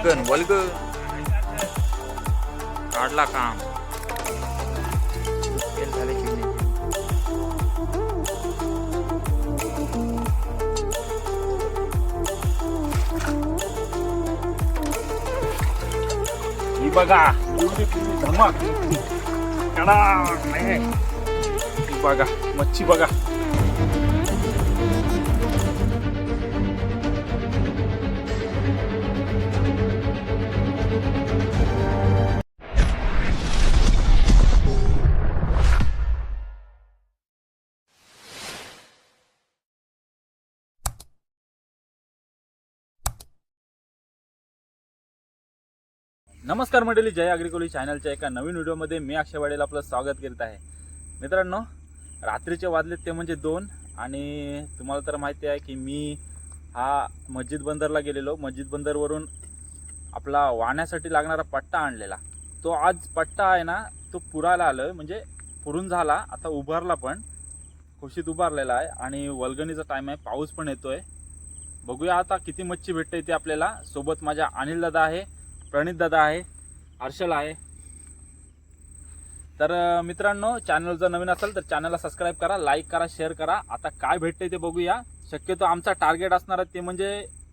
वल्गन वल्गन. काढला काम. फेल झाले चिमणी बघा. एवढी धमक कडा बघा. मच्छी बघा. नमस्कार मंडळी जय अग्रिकोली चॅनलच्या एका नवीन व्हिडिओमध्ये मी अक्षय वाडेला आपलं स्वागत करीत आहे. मित्रांनो रात्रीचे वाजलेत ते म्हणजे दोन आणि तुम्हाला तर माहिती आहे की मी हा मस्जिद बंदरला गेलेलो. मस्जिद बंदरवरून आपला वाहण्यासाठी लागणारा पट्टा आणलेला. तो आज पट्टा आहे ना तो पुरायला आलं म्हणजे पुरून झाला आता उभारला पण. खुशीत उभारलेला आहे आणि वलगणीचा टाईम आहे पाऊस पण येतो आहे बघूया आता किती मच्छी भेटते ते आपल्याला. सोबत माझ्या अनिल दादा आहे. प्रणित दादा आहे हर्षल आहे. तर मित्रांनो चॅनल जर नवीन असेल तर चॅनलला सबस्क्राईब करा लाईक करा शेअर करा. आता काय भेटते ते बघूया. शक्यतो आमचा टार्गेट असणार आहे ते म्हणजे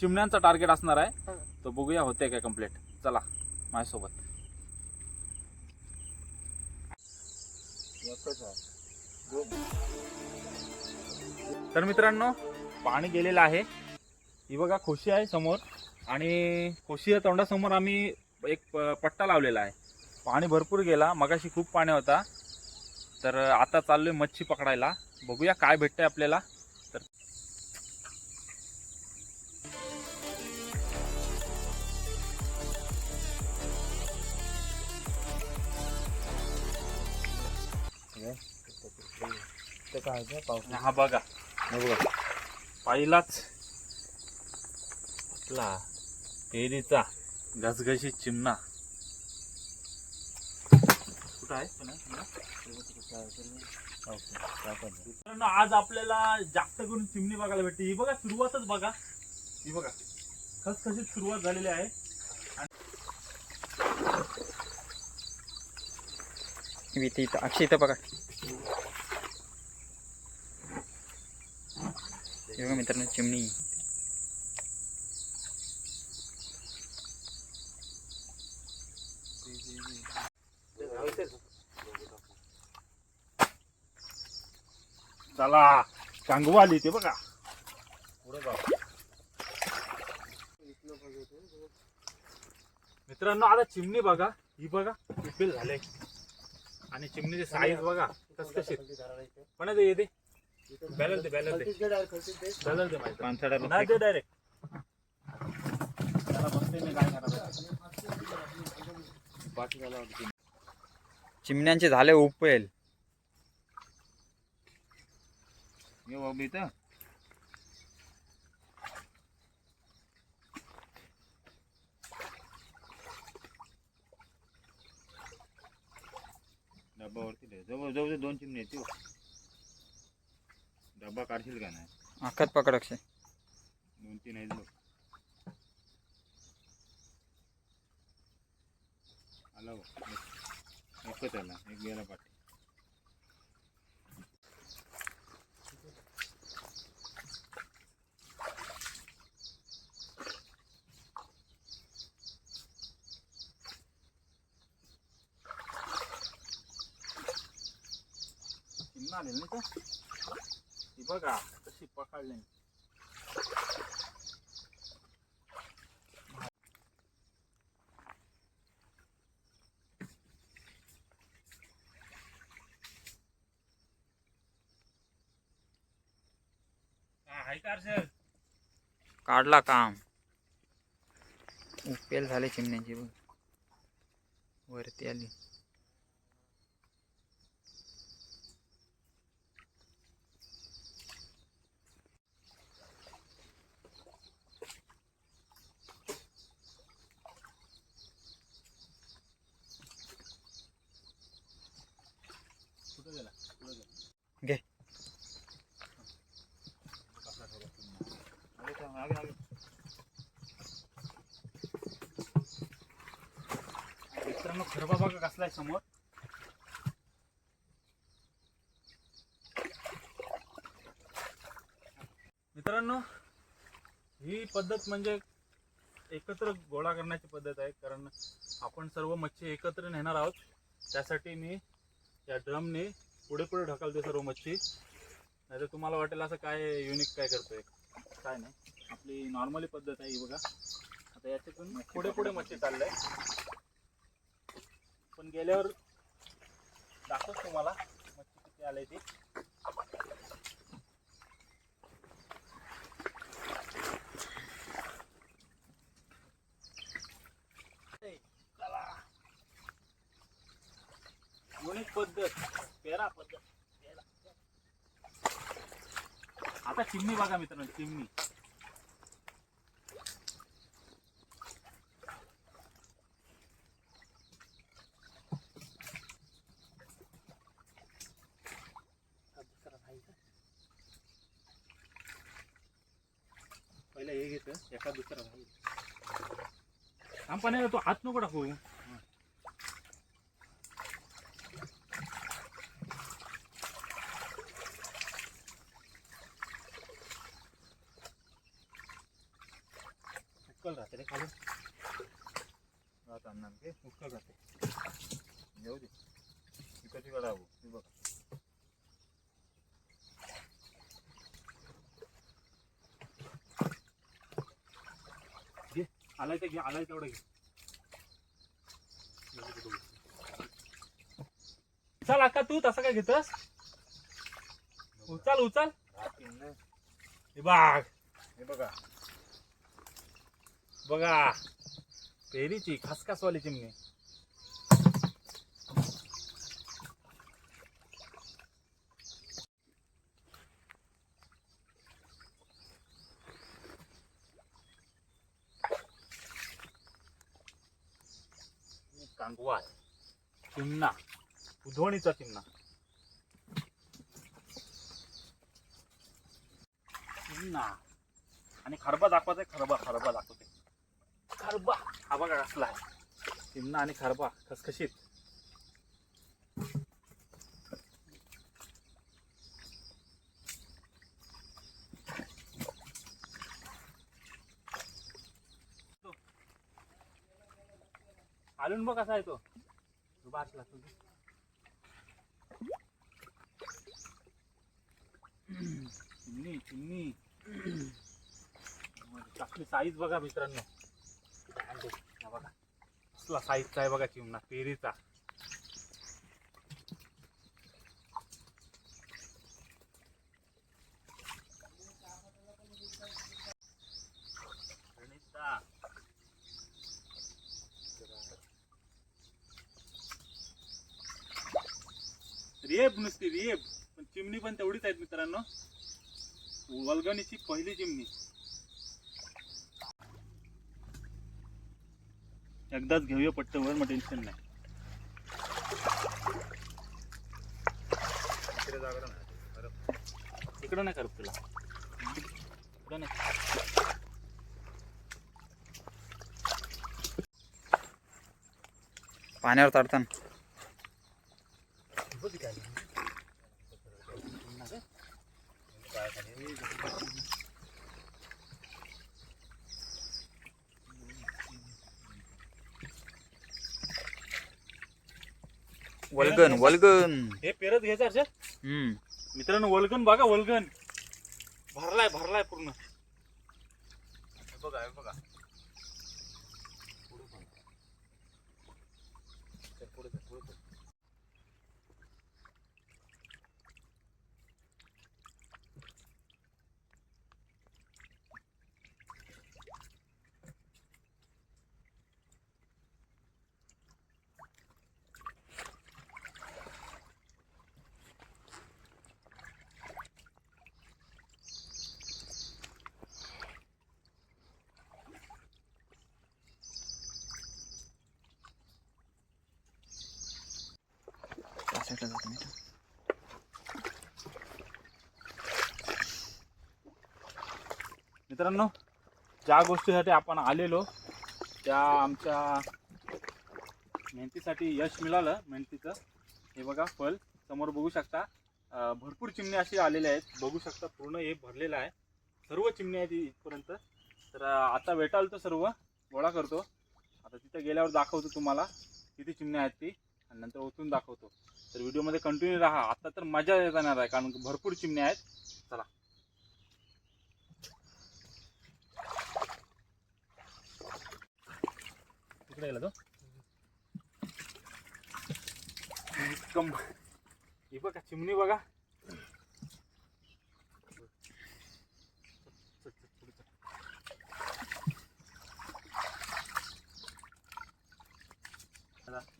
चिमण्यांचा टार्गेट असणार आहे. तो बघूया होते काय कंप्लीट चला माझ्यासोबत. तर मित्रांनो पाणी गेलेलं आहे. ही बघा खोशी आहे समोर. आणि खोशीच्या तोंडासमोर आम्ही एक पट्टा लावलेला आहे. पाणी भरपूर गेला मगाशी खूप पाणी होता. तर आता चाललोय मच्छी पकडायला. बघूया काय भेटतंय आपल्याला. तर हा बघा. पहिलाच आपला पेरीचा घसघशीत चिमणा. कुठं आहे? मित्रांनो, आज आपल्याला जास्त करून चिमणी बघायला भेटते. ही बघा सुरुवातच बघा. ही बघा. खसखशीत सुरुवात झालेली आहे. इथे इथं अक्षय इथं बघा. हे बघा मित्रांनो चिमणी. चला कांगू आली ते बघा. मित्रांनो आता चिमणी बघा. ही बघा पिपेल झाले आणि चिमणीची साईज बघा कसकशीत पण दे. येते बॅलर दे बॅलर दे. बॅलर दे माहिती. नाही दे डायरेक्ट चिमण्यांचे झाले उपेल ये बाबा इथं डब्बावरती दे जवळ जवळ दोन चिमणी आहेत डब्बा काढशील का नाही आखात पकड अक्षय दोन तीन आहेत बघ आला बघ एक- एकच आला एक गेला पाठी चिमणा आलेलं नाही का? ही बघा कशी पकडली. हाय का सर काढला काम. उपेल झाले चिमण्यांची बघ वरती आली कुठं गेला कुठं गेला घे. मित्रांनो खरबा बघा कसलाय समोर. मित्रांनो ही पद्धत म्हणजे एकत्र गोळा करण्याची पद्धत आहे कारण आपण सर्व मच्छी एकत्र नेणार आहोत. त्यासाठी मी या ड्रमने पुढे पुढे ढकलते सर्व मच्छी. नाहीतर तुम्हाला वाटेल असं काय युनिक काय करतोय. काय नाही. आपली नॉर्मली पद्धत आहे ही बघा. आता याच्यातून पुढे पुढे मच्छी चाललंय. पण गेल्यावर दाखवच तुम्हाला मच्छी किती आली ती. युनिक पद्धत. पेरा. आता चिमणी बघा मित्रांनो चिमणी. पहिला हे घेत एका दुसरा राहील. थांब पाण्याला तो हात नको टाकू. इकडे राहू बघ. घे. आलाय ते घे आलाय तेवढं घे. उचल अक्का तू तसं काय घेतस? उचल उचल. हे बघ. हे बघा. बघा. पेरीची खसखसवाली चिमणी. कांगवा चिमणा उधवणीचा चिमणा. चिमणा. आणि खरबा दाखवायचा खरबा खरबा दाखवते खरबा. हा बघा कसला आहे. चिमणा आणि खरबा खसखशीत. आलून बघ कसा आहे तो. बासला तुझी चिमणी चिमणी. आपली साईज बघा मित्रांनो. बघा. कसला साईजचा आहे बघा चिमणा पेरीचा. रेब नुसती रेब पण चिमणी पण तेवढीच आहेत मित्रांनो. वल्गणीची पहिली चिमणी. एकदाच घेऊया पट्टवर मग टेन्शन नाही. इकडं नाही. करत तुला. इकडं नाही. पाण्यावर ताडताना वल्गन वल्गन. हे पेरत घ्यायचं अर्षद हम्म. मित्रांनो वल्गन बघा वल्गन. भरलाय भरलाय पूर्ण. हे बघा हे बघा. पुढं पुढं पुढं साईडला जातो मी मित्रांनो ज्या गोष्टीसाठी आपण आलेलो त्या आमच्या मेहनतीसाठी यश मिळालं. मेहनतीचं हे बघा फल समोर बघू शकता. भरपूर चिमण्या अशी आलेल्या आहेत. बघू शकता पूर्ण हे भरलेलं आहे. सर्व चिमण्या आहेत इथपर्यंत. तर आता वेटाल तर सर्व गोळा करतो. आता तिथं गेल्यावर दाखवतो तुम्हाला किती चिमण्या आहेत ती. आणि नंतर ओतून दाखवतो. तर व्हिडिओमध्ये कंटिन्यू राहा. आता तर मजा येणार आहे कारण भरपूर चिमण्या आहेत. चला. तिकडे गेला तो. कम ही बघा चिमणी बघा.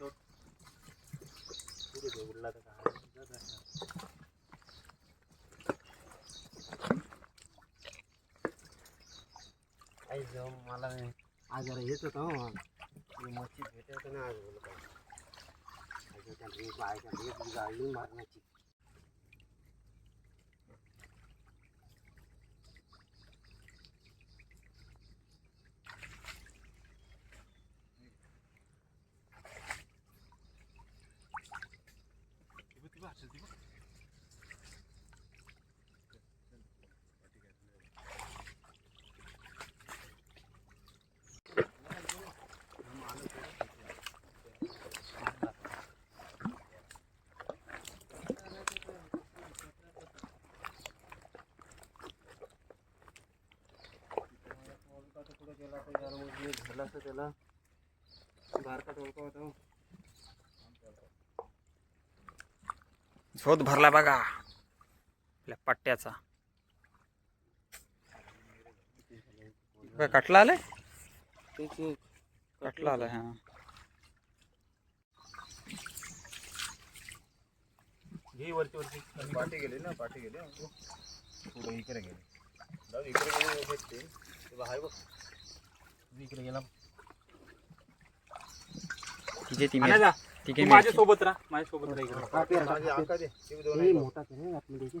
तो. मला आज जरा येत होता हो मला मच्छी भेटायचं ना आज बोलत गाडी मारण्याची ती बघ, ती बघ, हर्षल, ती बघ. पुढे गेला तर जरा मग एक झाला तर त्याला बारका टोळका होता. झोत भरला बघा. आपल्या पट्ट्याचा. काय कटला आलाय? तेच कटला आलाय हा. घे वरती वरती. पाठी गेली ना पाठी गेली. पुढे इकडे गेली. जाऊ इकडे गेली भेटते ते हाय बघ. इकडे गेला. तिचे ती आणा जा. तिघे तू माझ्या सोबत राहा. माझ्या सोबत राहा इकडे. हा, पेरा माझी टाक. आका दे ते बी दोन हे आहे बघ. मोठा ते रे आतमध्ये ते.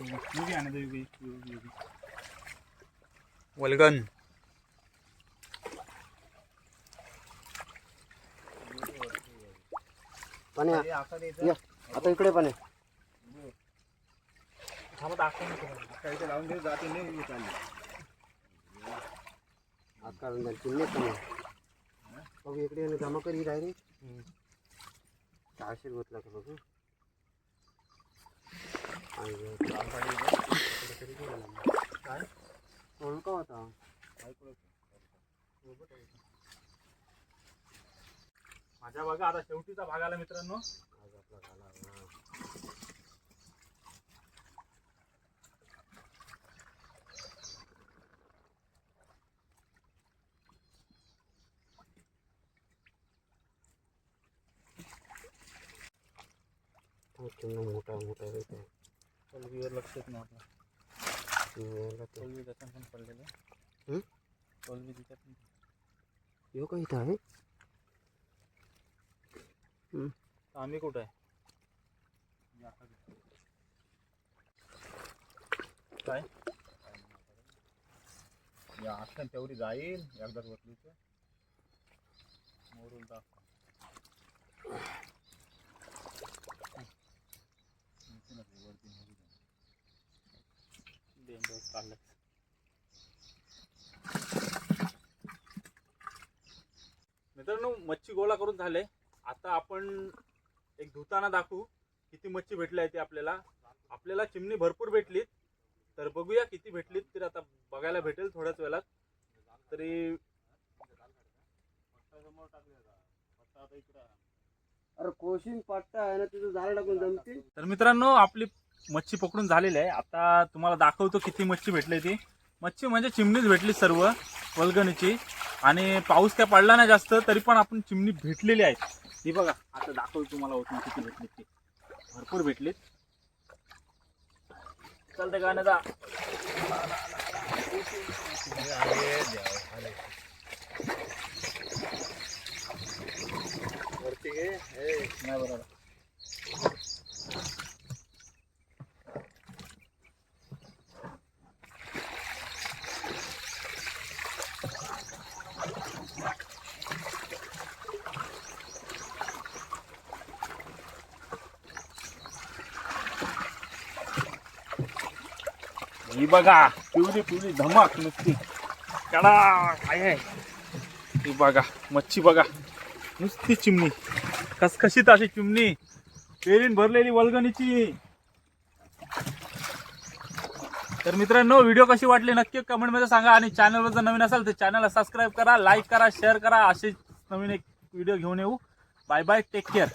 युगी आणा युगी, युगी, युगी. वल्गन पाणी. या. आता इकडे पण आहे लावून दे जाते नाही उभी चालली. आजकाल चिमणे पण आहे बघ इकडे येणं जमा करी डायरेक्ट चारशे घेतला का बघ आणि इकडे तरी गेला ना. काय कोणका होता माझ्या बघा आता शेवटीचा भाग आला मित्रांनो. आज आपला झाला मोठा मोठा आहे ते. पलवीवर लक्षच नाही आपलं. चिमण्याला ते- पलवी त्याच्यात पण पडलेलं? पलवी त्याच्यात पण ह्यो का इथं आहे? आम्ही कुठं आहे? काय? या आख्यान तेवढी जाईल. एकदाच वतली तर मोरून दाखव चाललं मित्रांनो मच्छी गोळा करून झाले. आता आपण एक धुताना दाखवू किती मच्छी भेटली आहे ते आपल्याला. आपल्याला चिमणी भरपूर भेटली तर बघूया किती भेटलीत तर आता बघायला भेटेल थोड्याच वेळात. तरी अरे कोशिंग पट्टा आहे ना तिथं झाड टाकून जमते तर मित्रांनो आपली मच्छी पकडून झालेली आहे. आता तुम्हाला दाखवतो किती मच्छी भेटली ती. मच्छी म्हणजे चिमणीच भेटली सर्व वलगणीची. आणि पाऊस काय पडला नाही जास्त तरी पण आपण चिमणी भेटलेली आहे. ही बघा आता दाखवतो तुम्हाला होती किती भेटली ती. भरपूर भेटलीत चालते गाण्याचा वरती घे ए, नाही बरोबर ही बघा पिवली पिवली धमाक नुसती. कडा आहे? ही बघा मच्छी बघा. नुसती चिमणी. कसकशीत अशी चिमणी. पेरीन भरलेली वलगणीची. तर मित्रांनो व्हिडिओ कशी वाटली नक्की कमेंटमध्ये सांगा आणि चॅनलवर जर नवीन असाल तर चॅनलला सबस्क्राईब करा लाईक करा शेअर करा. असेच नवीन एक व्हिडिओ घेऊन येऊ. Bye bye take care